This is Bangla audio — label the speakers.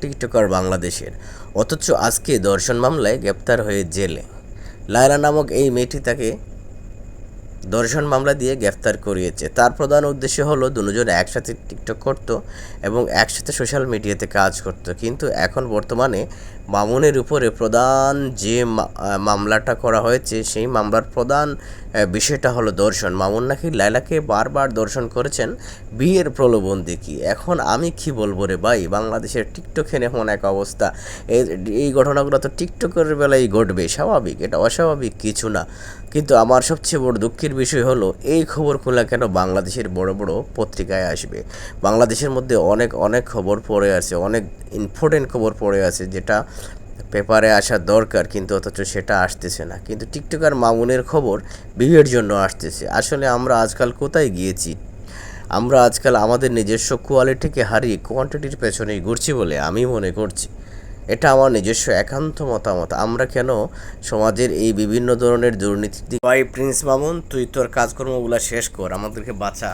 Speaker 1: টিকটকার বাংলাদেশের। অথচ আজকে ধর্ষণ মামলায় গ্রেপ্তার হয়ে জেলে। লায়লা নামক এই মেয়েটি তাকে দর্শন মামলা দিয়ে গ্রেফতার করিয়েছে। তার প্রধান উদ্দেশ্য হলো দুজন একসাথে টিকটক করত এবং একসাথে সোশ্যাল মিডিয়াতে কাজ করত। কিন্তু এখন বর্তমানে মামুনের উপরে প্রধান যে মামলাটা করা হয়েছে, সেই মামলার প্রধান বিষয়টা হলো দর্শন। মামুন নাকি লাইলাকে বারবার দর্শন করেছেন, বিয়ের প্রলোভন দেখি। এখন আমি কি বলব রে ভাই, বাংলাদেশের টিকটকের এমন এক অবস্থা। এই ঘটনাগুলো তো টিকটকের বেলায় ঘটবে, স্বাভাবিক, এটা অস্বাভাবিক কিছু না। কিন্তু আমার সবচেয়ে বড় দুঃখের বিষয় হলো, এই খবরগুলো কেন বাংলাদেশের বড় বড় পত্রিকায় আসবে? বাংলাদেশের মধ্যে অনেক অনেক খবর পড়ে আছে, অনেক ইম্পর্টেন্ট খবর পড়ে আছে যেটা পেপারে আসা দরকার, কিন্তু অথচ সেটা আসতেছে না। কিন্তু টিকটকার মামুনের খবর বিয়ের জন্য আসতেছে। আসলে আমরা আজকাল কোথায় গিয়েছি? আমরা আজকাল আমাদের নিজস্ব কোয়ালিটিকে হারিয়ে কোয়ান্টিটির পেছনেই ঘুরছি বলে আমি মনে করছি। এটা আমার নিজস্ব একান্ত মতামত। আমরা কেন সমাজের এই বিভিন্ন ধরনের দুর্নীতি ভাই, প্রিন্স মামুন, তুই তোর কাজকর্মগুলো শেষ কর, আমাদেরকে বাঁচা।